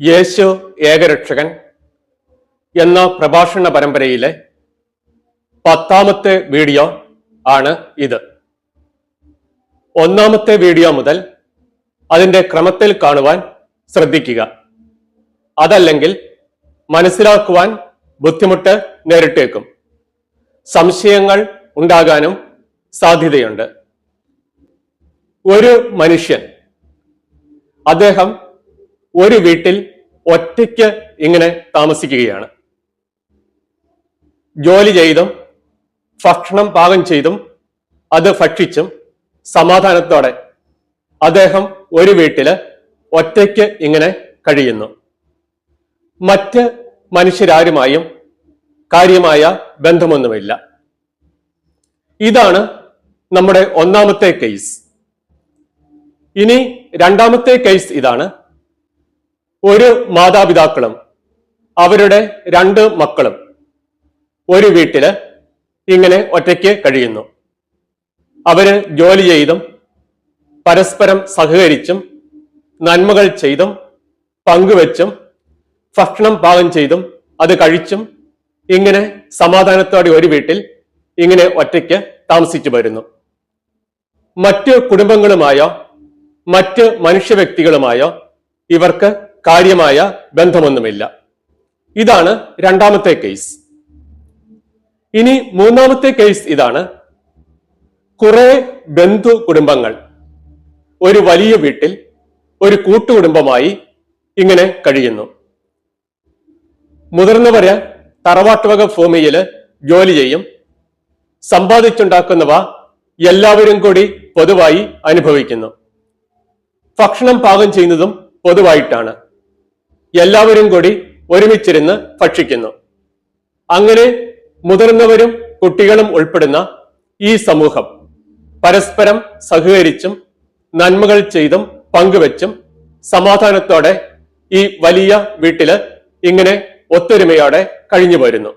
യേശു ഏകരക്ഷകൻ എന്ന പ്രഭാഷണ പരമ്പരയിലെ പത്താമത്തെ വീഡിയോ ആണ് ഇത്. ഒന്നാമത്തെ വീഡിയോ മുതൽ അതിന്റെ ക്രമത്തിൽ കാണുവാൻ ശ്രദ്ധിക്കുക. അതല്ലെങ്കിൽ മനസ്സിലാക്കുവാൻ ബുദ്ധിമുട്ട് നേരിട്ടേക്കും. സംശയങ്ങൾ ഉണ്ടാകാനും സാധ്യതയുണ്ട്. ഒരു മനുഷ്യൻ അദ്ദേഹം ഒരു വീട്ടിൽ ഒറ്റയ്ക്ക് ഇങ്ങനെ താമസിക്കുകയാണ്. ജോലി ചെയ്തും ഭക്ഷണം പാകം ചെയ്തും അത് ഭക്ഷിച്ചും സമാധാനത്തോടെ അദ്ദേഹം ഒരു വീട്ടിൽ ഒറ്റയ്ക്ക് ഇങ്ങനെ കഴിയുന്നു. മറ്റ് മനുഷ്യരാരുമായും കാര്യമായ ബന്ധമൊന്നുമില്ല. ഇതാണ് നമ്മുടെ ഒന്നാമത്തെ കേസ് ഇനി രണ്ടാമത്തെ കേസ് ഇതാണ് ഒരു മാതാപിതാക്കളും അവരുടെ രണ്ട് മക്കളും ഒരു വീട്ടിൽ ഇങ്ങനെ ഒറ്റയ്ക്ക് കഴിയുന്നു. അവർ ജോലി ചെയ്തും പരസ്പരം സഹകരിച്ചും നന്മകൾ ചെയ്തും പങ്കുവെച്ചും ഭക്ഷണം പാകം ചെയ്തും അത് കഴിച്ചും ഇങ്ങനെ സമാധാനത്തോടെ ഒരു വീട്ടിൽ ഇങ്ങനെ ഒറ്റയ്ക്ക് താമസിച്ചു വരുന്നു. മറ്റ് കുടുംബങ്ങളുമായോ മറ്റ് മനുഷ്യ വ്യക്തികളുമായോ ഇവർക്ക് കാര്യമായ ബന്ധമൊന്നുമില്ല. ഇതാണ് രണ്ടാമത്തെ കേസ്. ഇനി മൂന്നാമത്തെ കേസ് ഇതാണ്. കുറെ ബന്ധു കുടുംബങ്ങൾ ഒരു വലിയ വീട്ടിൽ ഒരു കൂട്ടുകുടുംബമായി ഇങ്ങനെ കഴിയുന്നു. മുതിർന്നവര് തറവാട്ടുവക ഭൂമിയിൽ ജോലി ചെയ്യും. സമ്പാദിച്ചുണ്ടാക്കുന്നവ എല്ലാവരും കൂടി പൊതുവായി അനുഭവിക്കുന്നു. ഭക്ഷണം പാകം ചെയ്യുന്നതും പൊതുവായിട്ടാണ്. എല്ലാവരും കൂടി ഒരുമിച്ചിരുന്ന് ഭക്ഷിക്കുന്നു. അങ്ങനെ മുതിർന്നവരും കുട്ടികളും ഉൾപ്പെടുന്ന ഈ സമൂഹം പരസ്പരം സഹകരിച്ചും നന്മകൾ ചെയ്തും പങ്കുവെച്ചും സമാധാനത്തോടെ ഈ വലിയ വീട്ടിൽ ഇങ്ങനെ ഒത്തൊരുമയോടെ കഴിഞ്ഞു വരുന്നു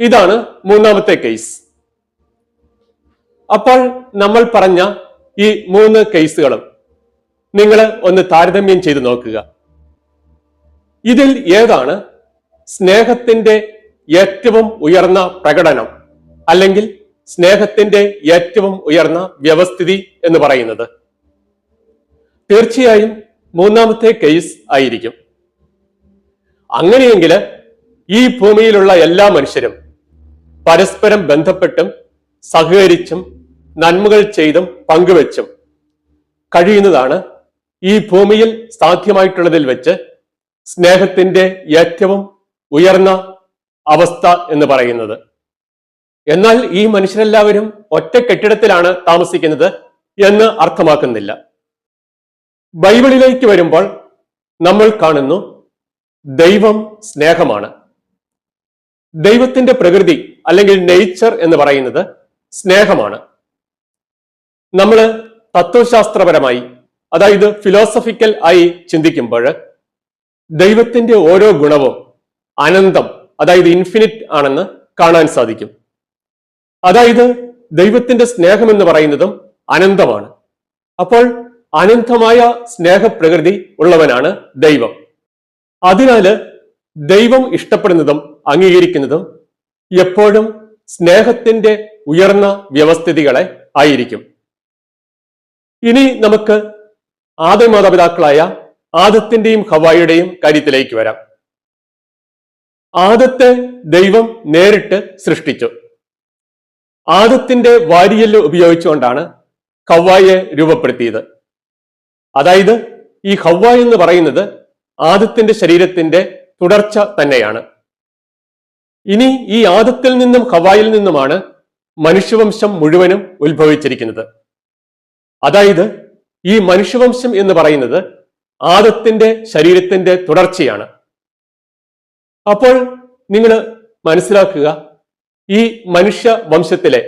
ഇതാണ് മൂന്നാമത്തെ കേസ് അപ്പോൾ നമ്മൾ പറഞ്ഞ ഈ മൂന്ന് കേസുകളും നിങ്ങൾ ഒന്ന് താരതമ്യം ചെയ്ത് നോക്കുക. ഇതിൽ ഏതാണ് സ്നേഹത്തിന്റെ ഏറ്റവും ഉയർന്ന പ്രകടനം അല്ലെങ്കിൽ സ്നേഹത്തിന്റെ ഏറ്റവും ഉയർന്ന വ്യവസ്ഥിതി എന്ന് പറയുന്നത്? തീർച്ചയായും മൂന്നാമത്തെ കേസ് ആയിരിക്കും. അങ്ങനെയെങ്കിൽ ഈ ഭൂമിയിലുള്ള എല്ലാ മനുഷ്യരും പരസ്പരം ബന്ധപ്പെട്ടും സഹകരിച്ചും നന്മകൾ ചെയ്തും പങ്കുവെച്ചും കഴിയുന്നതാണ് ഈ ഭൂമിയിൽ സാധ്യമായിട്ടുള്ളതിൽ വെച്ച് സ്നേഹത്തിന്റെ ഏറ്റവും ഉയർന്ന അവസ്ഥ എന്ന് പറയുന്നത്. എന്നാൽ ഈ മനുഷ്യരെല്ലാവരും ഒറ്റ കെട്ടിടത്തിലാണ് താമസിക്കുന്നത് എന്ന് അർത്ഥമാക്കുന്നില്ല. ബൈബിളിലേക്ക് വരുമ്പോൾ നമ്മൾ കാണുന്നു ദൈവം സ്നേഹമാണ്. ദൈവത്തിന്റെ പ്രകൃതി അല്ലെങ്കിൽ നേച്ചർ എന്ന് പറയുന്നത് സ്നേഹമാണ്. നമ്മൾ തത്വശാസ്ത്രപരമായി അതായത് ഫിലോസഫിക്കൽ ആയി ചിന്തിക്കുമ്പോൾ ദൈവത്തിന്റെ ഓരോ ഗുണവും അനന്തം അതായത് ഇൻഫിനിറ്റ് ആണെന്ന് കാണാൻ സാധിക്കും. അതായത് ദൈവത്തിന്റെ സ്നേഹം എന്ന് പറയുന്നതും അനന്തമാണ്. അപ്പോൾ അനന്തമായ സ്നേഹപ്രകൃതി ഉള്ളവനാണ് ദൈവം. അതിനാല് ദൈവം ഇഷ്ടപ്പെടുന്നതും അംഗീകരിക്കുന്നതും എപ്പോഴും സ്നേഹത്തിന്റെ ഉയർന്ന വ്യവസ്ഥിതികളെ ആയിരിക്കും. ഇനി നമുക്ക് ആദ്യ മാതാപിതാക്കളായ ആദത്തിന്റെയും ഹവായിയുടെയും കാര്യത്തിലേക്ക് വരാം. ആദത്തെ ദൈവം നേരിട്ട് സൃഷ്ടിച്ചു. ആദത്തിന്റെ വാരിയൽ ഉപയോഗിച്ചുകൊണ്ടാണ് ഹവായെ രൂപപ്പെടുത്തിയത്. അതായത് ഈ ഹവ്വ എന്ന് പറയുന്നത് ആദത്തിന്റെ ശരീരത്തിന്റെ തുടർച്ച തന്നെയാണ്. ഇനി ഈ ആദത്തിൽ നിന്നും ഹവായിൽ നിന്നുമാണ് മനുഷ്യവംശം മുഴുവനും ഉത്ഭവിച്ചിരിക്കുന്നത്. അതായത് ഈ മനുഷ്യവംശം എന്ന് പറയുന്നത് ആദത്തിന്റെ ശരീരത്തിന്റെ തുടർച്ചയാണ്. അപ്പോൾ നിങ്ങൾ മനസ്സിലാക്കുക ഈ മനുഷ്യ വംശത്തിലെ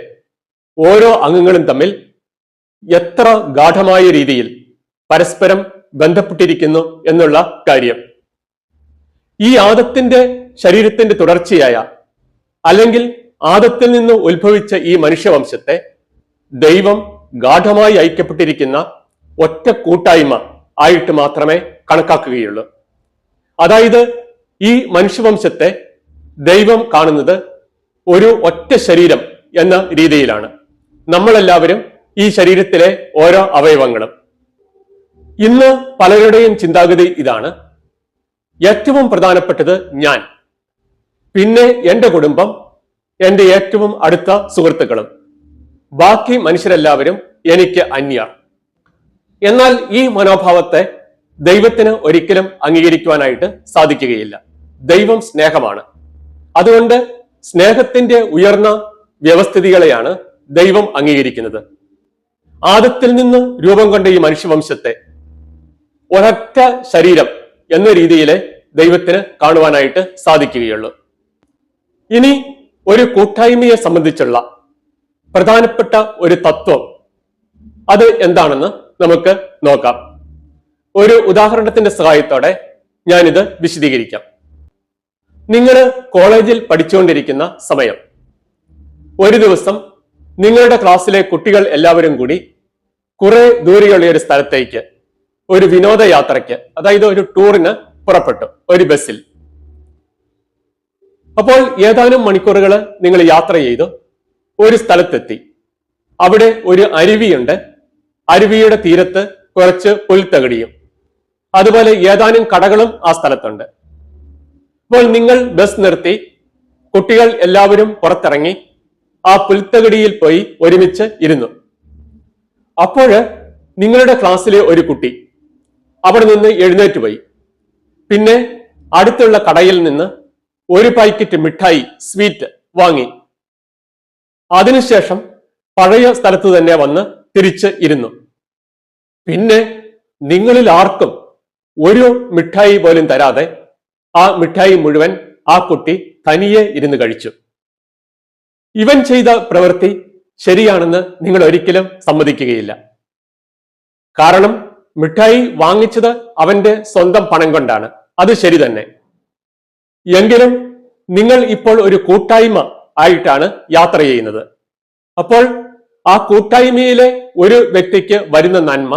ഓരോ അംഗങ്ങളും തമ്മിൽ എത്ര ഗാഠമായ രീതിയിൽ പരസ്പരം ബന്ധപ്പെട്ടിരിക്കുന്നു എന്നുള്ള കാര്യം. ഈ ആദത്തിന്റെ ശരീരത്തിന്റെ തുടർച്ചയായ അല്ലെങ്കിൽ ആദത്തിൽ നിന്ന് ഉത്ഭവിച്ച ഈ മനുഷ്യവംശത്തെ ദൈവം ഗാഠമായി ഐക്യപ്പെട്ടിരിക്കുന്ന ഒറ്റ കൂട്ടായ്മ ആയിട്ട് മാത്രമേ കണക്കാക്കുകയുള്ളൂ. അതായത് ഈ മനുഷ്യവംശത്തെ ദൈവം കാണുന്നത് ഒരു ഒറ്റ ശരീരം എന്ന രീതിയിലാണ്. നമ്മളെല്ലാവരും ഈ ശരീരത്തിലെ ഓരോ അവയവങ്ങളും. ഇന്ന് പലരുടെയും ചിന്താഗതി ഇതാണ്. ഏറ്റവും പ്രധാനപ്പെട്ടത് ഞാൻ. പിന്നെ എന്റെ കുടുംബം എന്റെ ഏറ്റവും അടുത്ത സുഹൃത്തുക്കളും. ബാക്കി മനുഷ്യരെല്ലാവരും എനിക്ക് അന്യർ. എന്നാൽ ഈ മനോഭാവത്തെ ദൈവത്തിന് ഒരിക്കലും അംഗീകരിക്കുവാനായിട്ട് സാധിക്കുകയില്ല. ദൈവം സ്നേഹമാണ്. അതുകൊണ്ട് സ്നേഹത്തിന്റെ ഉയർന്ന വ്യവസ്ഥിതികളെയാണ് ദൈവം അംഗീകരിക്കുന്നത്. ആദത്തിൽ നിന്ന് രൂപം കൊണ്ട ഈ മനുഷ്യവംശത്തെ ഒരൊറ്റ ശരീരം എന്ന രീതിയിലെ ദൈവത്തിന് കാണുവാനായിട്ട് സാധിക്കുകയുള്ളൂ. ഇനി ഒരു കൂട്ടായ്മയെ സംബന്ധിച്ചുള്ള പ്രധാനപ്പെട്ട ഒരു തത്വം അത് എന്താണെന്ന് നമുക്ക് നോക്കാം. ഒരു ഉദാഹരണത്തിന്റെ സഹായത്തോടെ ഞാനിത് വിശദീകരിക്കാം. നിങ്ങൾ കോളേജിൽ പഠിച്ചുകൊണ്ടിരിക്കുന്ന സമയം. ഒരു ദിവസം നിങ്ങളുടെ ക്ലാസ്സിലെ കുട്ടികൾ എല്ലാവരും കൂടി കുറെ ദൂരെയുള്ള ഒരു സ്ഥലത്തേക്ക് ഒരു വിനോദയാത്രയ്ക്ക് അതായത് ഒരു ടൂറിന് പുറപ്പെട്ടു ഒരു ബസ്സിൽ. അപ്പോൾ ഏതാനും മണിക്കൂറുകൾ നിങ്ങൾ യാത്ര ചെയ്തു ഒരു സ്ഥലത്തെത്തി. അവിടെ ഒരു അരുവിയുണ്ട് അരുവിയുടെ തീരത്ത് കുറച്ച് പുൽത്തകടിയും അതുപോലെ ഏതാനും കടകളും ആ സ്ഥലത്തുണ്ട്. അപ്പോൾ നിങ്ങൾ ബസ് നിർത്തി കുട്ടികൾ എല്ലാവരും പുറത്തിറങ്ങി ആ പുൽത്തകടിയിൽ പോയി ഒരുമിച്ച് ഇരുന്നു. അപ്പോഴ് നിങ്ങളുടെ ക്ലാസ്സിലെ ഒരു കുട്ടി അവിടെ നിന്ന് എഴുന്നേറ്റ് പോയി. പിന്നെ അടുത്തുള്ള കടയിൽ നിന്ന് ഒരു പാക്കറ്റ് മിഠായി സ്വീറ്റ് വാങ്ങി. അതിനുശേഷം പഴയ സ്ഥലത്ത് തന്നെ വന്ന് തിരിച്ച് ഇരുന്നു പിന്നെ നിങ്ങളിൽ ആർക്കും ഒരു മിഠായി പോലും തരാതെ ആ മിഠായി മുഴുവൻ ആ കുട്ടി തനിയെ ഇരുന്ന് കഴിച്ചു. ഇവൻ ചെയ്ത പ്രവൃത്തി ശരിയാണെന്ന് നിങ്ങൾ ഒരിക്കലും സമ്മതിക്കുകയില്ല. കാരണം മിഠായി വാങ്ങിച്ചത് അവന്റെ സ്വന്തം പണം കൊണ്ടാണ്. അത് ശരി തന്നെ. എങ്കിലും നിങ്ങൾ ഇപ്പോൾ ഒരു കൂട്ടായ്മ ആയിട്ടാണ് യാത്ര ചെയ്യുന്നത്. അപ്പോൾ ആ കൂട്ടായ്മയിലെ ഒരു വ്യക്തിക്ക് വരുന്ന നന്മ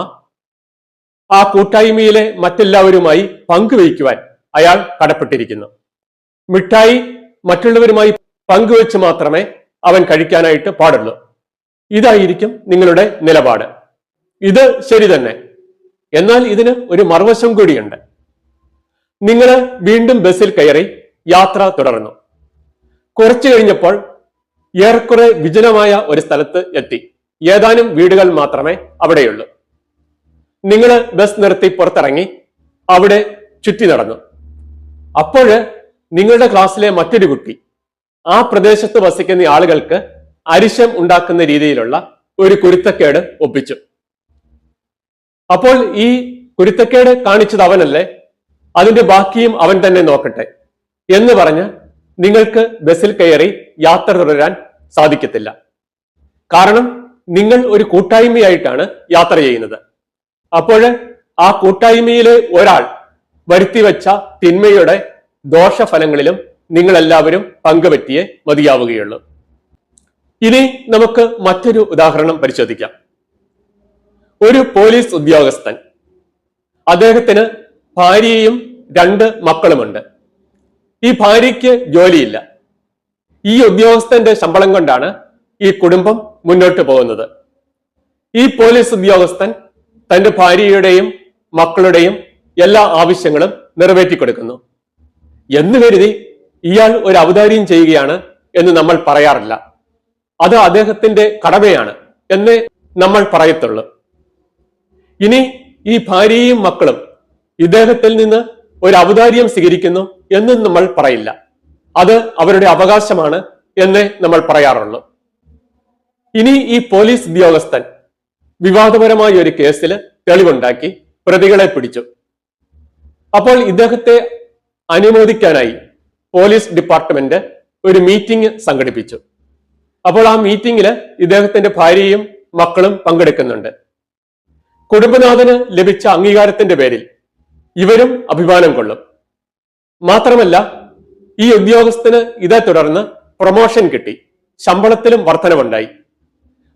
ആ കൂട്ടായ്മയിലെ മറ്റെല്ലാവരുമായി പങ്കുവയ്ക്കുവാൻ അയാൾ കടപ്പെട്ടിരിക്കുന്നു. മിഠായി മറ്റുള്ളവരുമായി പങ്കുവെച്ച് മാത്രമേ അവൻ കഴിക്കാനായിട്ട് പാടുള്ളൂ. ഇതായിരിക്കും നിങ്ങളുടെ നിലപാട്. ഇത് ശരി തന്നെ. എന്നാൽ ഇതിന് ഒരു മറുവശം കൂടിയുണ്ട്. നിങ്ങൾ വീണ്ടും ബസ്സിൽ കയറി യാത്ര തുടർന്നു. കുറച്ചു കഴിഞ്ഞപ്പോൾ ഏറെക്കുറെ വിജനമായ ഒരു സ്ഥലത്ത് എത്തി. ഏതാനും വീടുകൾ മാത്രമേ അവിടെയുള്ളൂ. നിങ്ങൾ ബസ് നിർത്തി പുറത്തിറങ്ങി അവിടെ ചുറ്റി നടന്നു. അപ്പോഴ് നിങ്ങളുടെ ക്ലാസ്സിലെ മറ്റൊരു കുട്ടി ആ പ്രദേശത്ത് വസിക്കുന്ന ആളുകൾക്ക് അരിശം ഉണ്ടാക്കുന്ന രീതിയിലുള്ള ഒരു കുരുത്തക്കേട് ഒപ്പിച്ചു. അപ്പോൾ ഈ കുരുത്തക്കേട് കാണിച്ചത് അവനല്ലേ? അതിന്റെ ബാക്കിയും അവൻ തന്നെ നോക്കട്ടെ എന്ന് പറഞ്ഞ് നിങ്ങൾക്ക് ബസ്സിൽ കയറി യാത്ര തുടരാൻ സാധിക്കത്തില്ല. കാരണം നിങ്ങൾ ഒരു കൂട്ടായ്മയായിട്ടാണ് യാത്ര ചെയ്യുന്നത്. അപ്പോൾ ആ കൂട്ടായ്മയിലെ ഒരാൾ വരുത്തിവെച്ച തിന്മയുടെ ദോഷഫലങ്ങളിലും നിങ്ങൾ എല്ലാവരും പങ്കുപറ്റിയേ മതിയാവുകയുള്ളൂ. ഇനി നമുക്ക് മറ്റൊരു ഉദാഹരണം പരിശോധിക്കാം. ഒരു പോലീസ് ഉദ്യോഗസ്ഥൻ അദ്ദേഹത്തിന് ഭാര്യയും രണ്ട് മക്കളുമുണ്ട്. ഈ ഭാര്യയ്ക്ക് ജോലിയില്ല. ഈ ഉദ്യോഗസ്ഥന്റെ ശമ്പളം കൊണ്ടാണ് ഈ കുടുംബം മുന്നോട്ട് പോകുന്നത്. ഈ പോലീസ് ഉദ്യോഗസ്ഥൻ തന്റെ ഭാര്യയുടെയും മക്കളുടെയും എല്ലാ ആവശ്യങ്ങളും നിറവേറ്റി കൊടുക്കുന്നു എന്ന് കരുതി ഇയാൾ ഒരു അവതാര്യം ചെയ്യുകയാണ് എന്ന് നമ്മൾ പറയാറില്ല. അത് അദ്ദേഹത്തിന്റെ കടമയാണ് എന്ന് നമ്മൾ പറയത്തുള്ളൂ. ഇനി ഈ ഭാര്യയും മക്കളും ഇദ്ദേഹത്തിൽ നിന്ന് ഒരു അവതാര്യം സ്വീകരിക്കുന്നു എന്നും നമ്മൾ പറയില്ല. അത് അവരുടെ അവകാശമാണ് എന്നേ നമ്മൾ പറയാറുള്ളൂ. ഇനി ഈ പോലീസ് ഉദ്യോഗസ്ഥൻ വിവാദപരമായ ഒരു കേസിൽ തെളിവുണ്ടാക്കി പ്രതികളെ പിടിച്ചു. അപ്പോൾ ഇദ്ദേഹത്തെ അനുമോദിക്കാനായി പോലീസ് ഡിപ്പാർട്ട്മെന്റ് ഒരു മീറ്റിംഗ് സംഘടിപ്പിച്ചു. അപ്പോൾ ആ മീറ്റിംഗിൽ ഇദ്ദേഹത്തിന്റെ ഭാര്യയും മക്കളും പങ്കെടുക്കുന്നുണ്ട്. കുടുംബനാഥന് ലഭിച്ച അംഗീകാരത്തിന്റെ പേരിൽ ഇവരും അഭിമാനം കൊള്ളും. മാത്രമല്ല ഈ ഉദ്യോഗസ്ഥന് ഇതേ തുടർന്ന് പ്രൊമോഷൻ കിട്ടി. ശമ്പളത്തിലും വർധനവുണ്ടായി.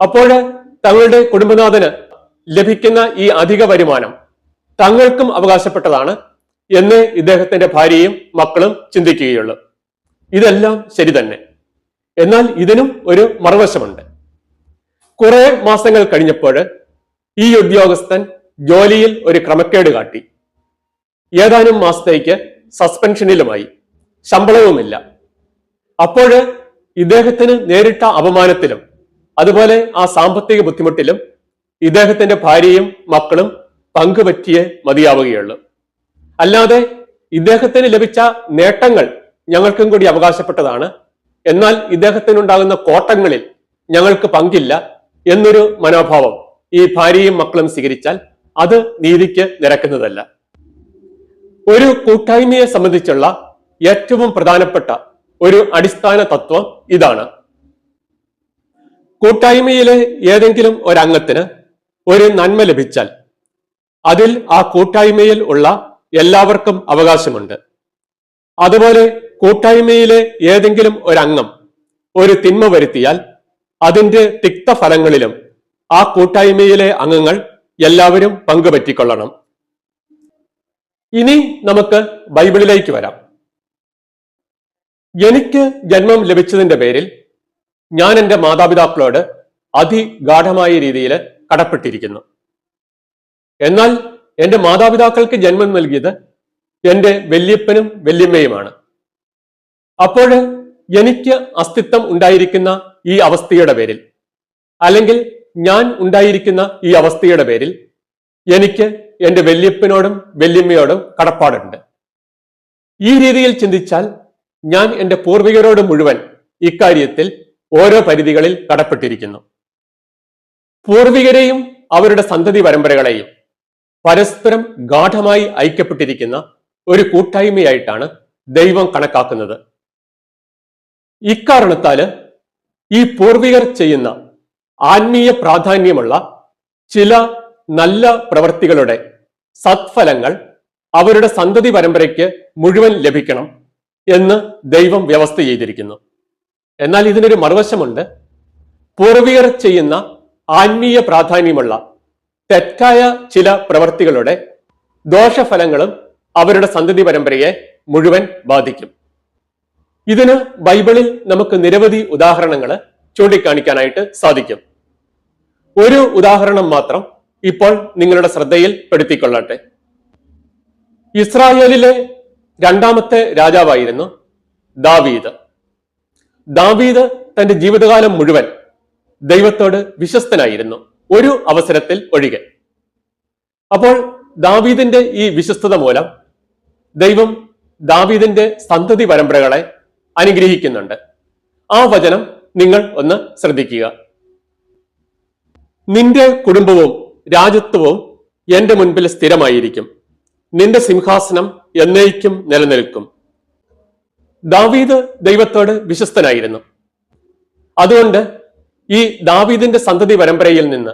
അപ്പോൾ തങ്ങളുടെ കുടുംബനാഥന് ലഭിക്കുന്ന ഈ അധിക വരുമാനം തങ്ങൾക്കും അവകാശപ്പെട്ടതാണ് എന്ന് ഇദ്ദേഹത്തിന്റെ ഭാര്യയും മക്കളും ചിന്തിക്കുകയുള്ളൂ. ഇതെല്ലാം ശരി തന്നെ. എന്നാൽ ഇതിനും ഒരു മറുവശമുണ്ട്. കുറെ മാസങ്ങൾ കഴിഞ്ഞപ്പോൾ ഈ ഉദ്യോഗസ്ഥൻ ജോലിയിൽ ഒരു ക്രമക്കേട് കാട്ടി. ഏതാനും മാസത്തേക്ക് സസ്പെൻഷനിലുമായി ശമ്പളവുമില്ല. അപ്പോൾ ഇദ്ദേഹത്തിന് നേരിട്ട അപമാനത്തിലും അതുപോലെ ആ സാമ്പത്തിക ബുദ്ധിമുട്ടിലും ഇദ്ദേഹത്തിന്റെ ഭാര്യയും മക്കളും പങ്കുപറ്റിയേ മതിയാവുകയുള്ളൂ. അല്ലാതെ ഇദ്ദേഹത്തിന് ലഭിച്ച നേട്ടങ്ങൾ ഞങ്ങൾക്കും കൂടി അവകാശപ്പെട്ടതാണ്. എന്നാൽ ഇദ്ദേഹത്തിനുണ്ടാകുന്ന കോട്ടങ്ങളിൽ ഞങ്ങൾക്ക് പങ്കില്ല എന്നൊരു മനോഭാവം ഈ ഭാര്യയും മക്കളും സ്വീകരിച്ചാൽ അത് നീതിക്ക് നിരക്കുന്നതല്ല. ഒരു കൂട്ടായ്മയെ സംബന്ധിച്ചുള്ള ഏറ്റവും പ്രധാനപ്പെട്ട ഒരു അടിസ്ഥാന തത്വം ഇതാണ്. കൂട്ടായ്മയിലെ ഏതെങ്കിലും ഒരംഗത്തിന് ഒരു നന്മ ലഭിച്ചാൽ അതിൽ ആ കൂട്ടായ്മയിൽ ഉള്ള എല്ലാവർക്കും അവകാശമുണ്ട്. അതുപോലെ കൂട്ടായ്മയിലെ ഏതെങ്കിലും ഒരംഗം ഒരു തിന്മ വരുത്തിയാൽ അതിന്റെ തിക്തഫലങ്ങളിലും ആ കൂട്ടായ്മയിലെ അംഗങ്ങൾ എല്ലാവരും പങ്കുപറ്റിക്കൊള്ളണം. ഇനി നമുക്ക് ബൈബിളിലേക്ക് വരാം. എനിക്ക് ജന്മം ലഭിച്ചതിന്റെ പേരിൽ ഞാൻ എന്റെ മാതാപിതാക്കളോട് അതിഗാഠമായ രീതിയിൽ കടപ്പെട്ടിരിക്കുന്നു. എന്നാൽ എന്റെ മാതാപിതാക്കൾക്ക് ജന്മം നൽകിയത് എന്റെ വല്യപ്പനും വല്യമ്മയുമാണ്. അപ്പോൾ എനിക്ക് അസ്തിത്വം ഉണ്ടായിരിക്കുന്ന ഈ അവസ്ഥയുടെ പേരിൽ അല്ലെങ്കിൽ ഞാൻ ഉണ്ടായിരിക്കുന്ന ഈ അവസ്ഥയുടെ പേരിൽ എനിക്ക് എന്റെ വല്യപ്പനോടും വല്യമ്മയോടും കടപ്പാടുണ്ട്. ഈ രീതിയിൽ ചിന്തിച്ചാൽ ഞാൻ എന്റെ പൂർവികരോട് മുഴുവൻ ഇക്കാര്യത്തിൽ ഓരോ പരിധികളിൽ കടപ്പെട്ടിരിക്കുന്നു. പൂർവികരെയും അവരുടെ സന്തതി പരമ്പരകളെയും പരസ്പരം ഗാഠമായി ഐക്യപ്പെട്ടിരിക്കുന്ന ഒരു കൂട്ടായ്മയായിട്ടാണ് ദൈവം കണക്കാക്കുന്നത്. ഇക്കാരണത്താൽ ഈ പൂർവികർ ചെയ്യുന്ന ആത്മീയ പ്രാധാന്യമുള്ള ചില നല്ല പ്രവൃത്തികളുടെ സത്ഫലങ്ങൾ അവരുടെ സന്തതി പരമ്പരയ്ക്ക് മുഴുവൻ ലഭിക്കണം എന്ന് ദൈവം വ്യവസ്ഥ ചെയ്തിരിക്കുന്നു. എന്നാൽ ഇതിനൊരു മറുവശമുണ്ട്. പൂർവികർ ചെയ്യുന്ന ആത്മീയ പ്രാധാന്യമുള്ള തെറ്റായ ചില പ്രവൃത്തികളുടെ ദോഷഫലങ്ങളും അവരുടെ സന്തതി പരമ്പരയെ മുഴുവൻ ബാധിക്കും. ഇതിന് ബൈബിളിൽ നമുക്ക് നിരവധി ഉദാഹരണങ്ങൾ ചൂണ്ടിക്കാണിക്കാനായിട്ട് സാധിക്കും. ഒരു ഉദാഹരണം മാത്രം ഇപ്പോൾ നിങ്ങളുടെ ശ്രദ്ധയിൽ പെടുത്തിക്കൊള്ളട്ടെ. ഇസ്രായേലിലെ രണ്ടാമത്തെ രാജാവായിരുന്നു ദാവീദ്. ദാവീദ് തന്റെ ജീവിതകാലം മുഴുവൻ ദൈവത്തോട് വിശ്വസ്തനായിരുന്നു. ഒരു അവസരത്തിൽ ഒഴികെ. അപ്പോൾ ദാവീദിന്റെ ഈ വിശ്വസ്തത മൂലം ദൈവം ദാവീദിന്റെ സന്തതി പരമ്പരകളെ അനുഗ്രഹിക്കുന്നുണ്ട്. ആ വചനം നിങ്ങൾ ഒന്ന് ശ്രദ്ധിക്കുക. നിന്റെ കുടുംബവും രാജ്യത്വവും എന്റെ മുൻപിൽ സ്ഥിരമായിരിക്കും. നിന്റെ സിംഹാസനം എന്നേക്കും നിലനിൽക്കും. ദാവീദ് ദൈവത്തോട് വിശ്വസ്തനായിരുന്നു. അതുകൊണ്ട് ഈ ദാവീദിന്റെ സന്തതി പരമ്പരയിൽ നിന്ന്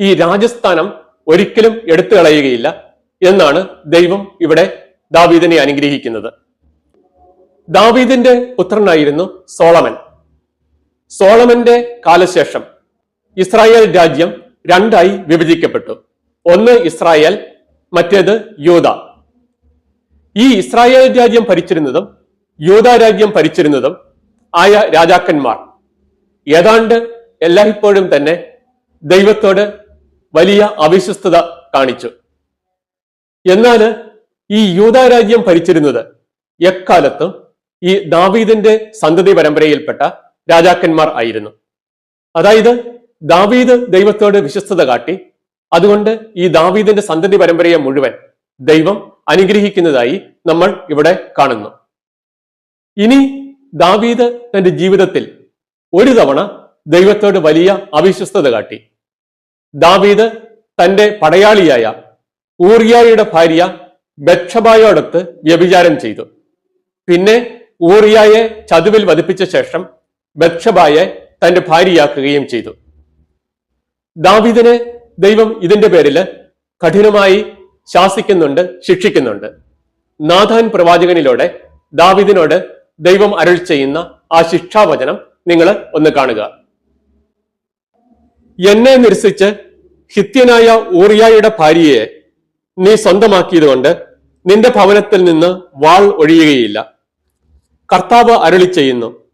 ഈ രാജസ്ഥാനം ഒരിക്കലും എടുത്തു കളയുകയില്ല എന്നാണ് ദൈവം ഇവിടെ ദാവീദിനെ അനുഗ്രഹിക്കുന്നത്. ദാവീദിന്റെ പുത്രനായിരുന്നു സോളമൻ. സോളമന്റെ കാലശേഷം ഇസ്രായേൽ രാജ്യം രണ്ടായി വിഭജിക്കപ്പെട്ടു. ഒന്ന് ഇസ്രായേൽ മറ്റേത് യൂത ഈ ഇസ്രായേൽ രാജ്യം ഭരിച്ചിരുന്നതും യൂത രാജ്യം ഭരിച്ചിരുന്നതും ആയ രാജാക്കന്മാർ. ഏതാണ്ട് എല്ലായ്പ്പോഴും തന്നെ ദൈവത്തോട് വലിയ അവിശ്വസ്തത കാണിച്ചു. എന്നാൽ ഈ യൂത രാജ്യം ഭരിച്ചിരുന്നത്. എക്കാലത്തും ഈ ദാവീദിന്റെ സന്തതി പരമ്പരയിൽപ്പെട്ട രാജാക്കന്മാർ ആയിരുന്നു. അതായത് ദാവീദ് ദൈവത്തോട് വിശ്വസ്തത കാട്ടി. അതുകൊണ്ട് ഈ ദാവീദിന്റെ സന്തതി പരമ്പരയെ മുഴുവൻ ദൈവം അനുഗ്രഹിക്കുന്നതായി നമ്മൾ ഇവിടെ കാണുന്നു. ഇനി ദാവീദ് തന്റെ ജീവിതത്തിൽ ഒരു തവണ ദൈവത്തോട് വലിയ അവിശ്വസ്തത കാട്ടി. ദാവീദ് തന്റെ പടയാളിയായ ഊറിയായുടെ ഭാര്യ ബക്ഷബായോടൊത്ത് വ്യഭിചാരം ചെയ്തു. പിന്നെ ഊറിയായെ ചതുവിൽ വധിപ്പിച്ച ശേഷം ബക്ഷബായെ തന്റെ ഭാര്യയാക്കുകയും ചെയ്തു. ദാവീദിനെ ദൈവം ഇതിന്റെ പേരിൽ കഠിനമായി ശാസിക്കുന്നുണ്ട് ശിക്ഷിക്കുന്നുണ്ട്. നാഥാൻ പ്രവാചകനിലൂടെ ദാവിദിനോട് ദൈവം അരുൾ ചെയ്യുന്ന ആ ശിക്ഷാവചനം നിങ്ങൾ ഒന്ന് കാണുക. എന്നെ നിരസിച്ച് ഹിത്യനായ ഊറിയായുടെ ഭാര്യയെ നീ സ്വന്തമാക്കിയതുകൊണ്ട് നിന്റെ ഭവനത്തിൽ നിന്ന് വാൾ ഒഴിയുകയില്ല. കർത്താവ് അരുളി ചെയ്യുന്നു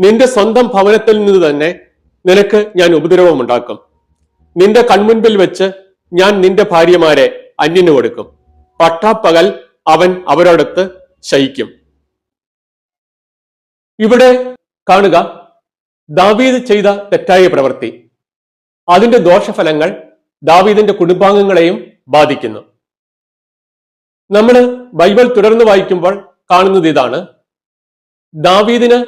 നിന്റെ സ്വന്തം ഭവനത്തിൽ നിന്ന് തന്നെ നിനക്ക് ഞാൻ ഉപദ്രവമുണ്ടാക്കും. നിന്റെ കൺമുൻപിൽ വെച്ച് ഞാൻ നിന്റെ ഭാര്യമാരെ അന്യന് കൊടുക്കും. പട്ടാപ്പകൽ അവൻ അവരോടൊത്ത് ശയിക്കും. ഇവിടെ കാണുക ദാവീദ് ചെയ്ത തെറ്റായ പ്രവൃത്തി. അതിന്റെ ദോഷഫലങ്ങൾ ദാവീദിന്റെ കുടുംബാംഗങ്ങളെയും ബാധിക്കുന്നു. നമ്മൾ ബൈബിൾ തുടർന്ന് വായിക്കുമ്പോൾ കാണുന്നത് ഇതാണ്. ദാവീദിന്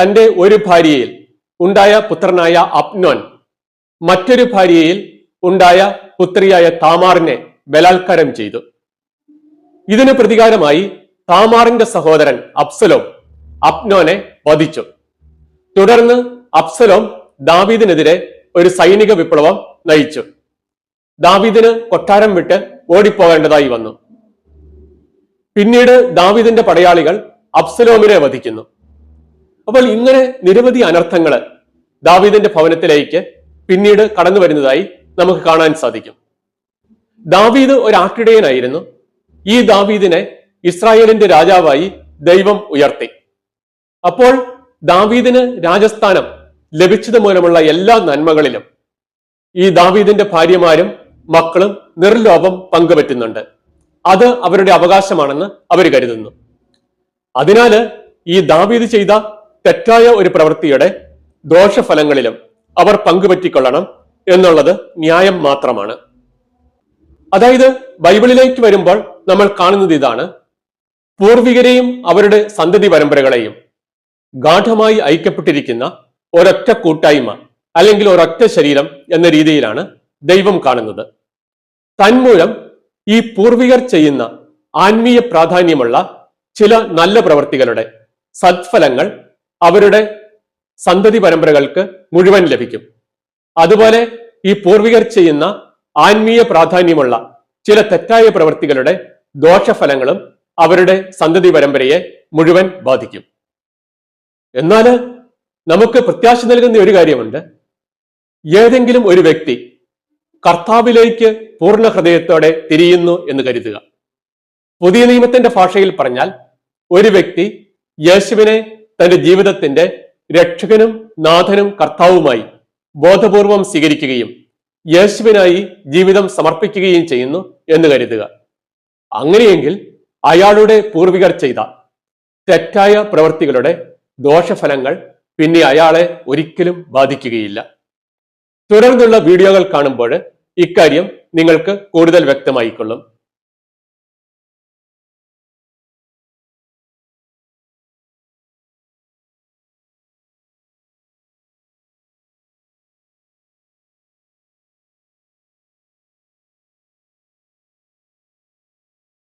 തന്റെ ഒരു ഭാര്യയിൽ ഉണ്ടായ പുത്രനായ അപ്നോൻ മറ്റൊരു ഭാര്യയിൽ ഉണ്ടായ പുത്രിയായ താമാറിനെ ബലാത്കാരം ചെയ്തു. ഇതിന് പ്രതികാരമായി താമാറിന്റെ സഹോദരൻ അപ്സലോം അപ്നോനെ വധിച്ചു. തുടർന്ന് അപ്സലോം ദാവീദിനെതിരെ ഒരു സൈനിക വിപ്ലവം നയിച്ചു. ദാവീദിന് കൊട്ടാരം വിട്ട് ഓടിപ്പോകേണ്ടതായി വന്നു. പിന്നീട് ദാവീദിന്റെ പടയാളികൾ അബ്സലോമിനെ വധിക്കുന്നു. അപ്പോൾ ഇങ്ങനെ നിരവധി അനർത്ഥങ്ങൾ ദാവീദിന്റെ ഭവനത്തിലേക്ക് പിന്നീട് കടന്നു വരുന്നതായി നമുക്ക് കാണാൻ സാധിക്കും. ദാവീദ് ഒരു ആട്ടിടയനായിരുന്നു ഈ ദാവീദിനെ ഇസ്രായേലിന്റെ രാജാവായി ദൈവം ഉയർത്തി. അപ്പോൾ ദാവീദിന് രാജസ്ഥാനം ലഭിച്ചത് മൂലമുള്ള എല്ലാ നന്മകളിലും ഈ ദാവീദിന്റെ ഭാര്യമാരും മക്കളും നിർലോഭം പങ്കുപറ്റുന്നുണ്ട്. അത് അവരുടെ അവകാശമാണെന്ന് അവർ കരുതുന്നു. അതിനാല് ഈ ദാവീദ് ചെയ്ത തെറ്റായ ഒരു പ്രവൃത്തിയുടെ ദോഷഫലങ്ങളിലും അവർ പങ്കുപറ്റിക്കൊള്ളണം എന്നുള്ളത് ന്യായം മാത്രമാണ്. അതായത് ബൈബിളിലേക്ക് വരുമ്പോൾ നമ്മൾ കാണുന്നത് ഇതാണ്. പൂർവികരെയും അവരുടെ സന്തതി പരമ്പരകളെയും ഗാഠമായി ഐക്യപ്പെട്ടിരിക്കുന്ന ഒരൊറ്റ കൂട്ടായ്മ അല്ലെങ്കിൽ ഒരൊറ്റ ശരീരം എന്ന രീതിയിലാണ് ദൈവം കാണുന്നത്. തന്മൂലം ഈ പൂർവികർ ചെയ്യുന്ന ആത്മീയ പ്രാധാന്യമുള്ള ചില നല്ല പ്രവർത്തികളുടെ സത്ഫലങ്ങൾ അവരുടെ സന്തതി പരമ്പരകൾക്ക് മുഴുവൻ ലഭിക്കും. അതുപോലെ ഈ പൂർവികർ ചെയ്യുന്ന ആത്മീയ പ്രാധാന്യമുള്ള ചില തെറ്റായ പ്രവൃത്തികളുടെ ദോഷഫലങ്ങളും അവരുടെ സന്തതി പരമ്പരയെ മുഴുവൻ ബാധിക്കും. എന്നാൽ നമുക്ക് പ്രത്യാശ നൽകുന്ന ഒരു കാര്യമുണ്ട്. ഏതെങ്കിലും ഒരു വ്യക്തി കർത്താവിലേക്ക് പൂർണ ഹൃദയത്തോടെ തിരിയുന്നു എന്ന് കരുതുക. പുതിയ നിയമത്തിന്റെ ഭാഷയിൽ പറഞ്ഞാൽ ഒരു വ്യക്തി യേശുവിനെ തന്റെ ജീവിതത്തിന്റെ രക്ഷകനും നാഥനും കർത്താവുമായി ബോധപൂർവം സ്വീകരിക്കുകയും യേശുവിനായി ജീവിതം സമർപ്പിക്കുകയും ചെയ്യുന്നു എന്ന് കരുതുക. അങ്ങനെയെങ്കിൽ അയാളുടെ പൂർവികർ ചെയ്ത തെറ്റായ പ്രവൃത്തികളുടെ ദോഷഫലങ്ങൾ പിന്നെ അയാളെ ഒരിക്കലും ബാധിക്കുകയില്ല. തുടർന്നുള്ള വീഡിയോകൾ കാണുമ്പോൾ ഇക്കാര്യം നിങ്ങൾക്ക് കൂടുതൽ വ്യക്തമായിക്കൊള്ളും.